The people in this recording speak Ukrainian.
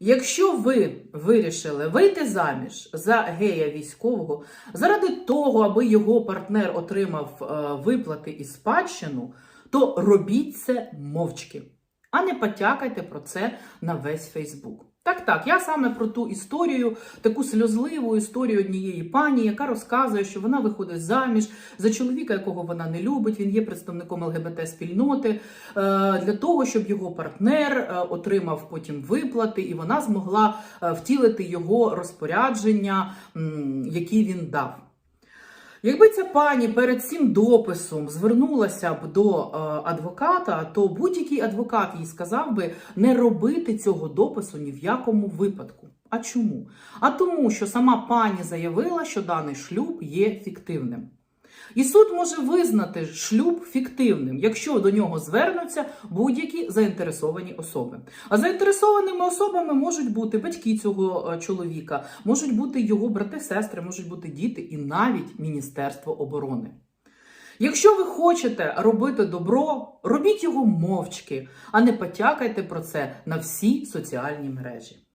Якщо ви вирішили вийти заміж за гея військового заради того, аби його партнер отримав е, виплати і спадщину, то робіть це мовчки, а не потякайте про це на весь Фейсбук. Так, так, я саме про ту історію, таку сльозливу історію однієї пані, яка розказує, що вона виходить заміж за чоловіка, якого вона не любить. Він є представником ЛГБТ спільноти е, для того, щоб його партнер е, отримав потім виплати, і вона змогла е, втілити його розпорядження, які він дав. Якби ця пані перед цим дописом звернулася б до е, адвоката, то будь-який адвокат їй сказав би не робити цього допису ні в якому випадку. А чому? А тому, що сама пані заявила, що даний шлюб є фіктивним. І суд може визнати шлюб фіктивним, якщо до нього звернуться будь-які заінтересовані особи. А заінтересованими особами можуть бути батьки цього е, чоловіка, можуть бути його брати, сестри, можуть бути діти і навіть Міністерство оборони. Якщо ви хочете робити добро, робіть його мовчки, а не потякайте про це на всі соціальні мережі.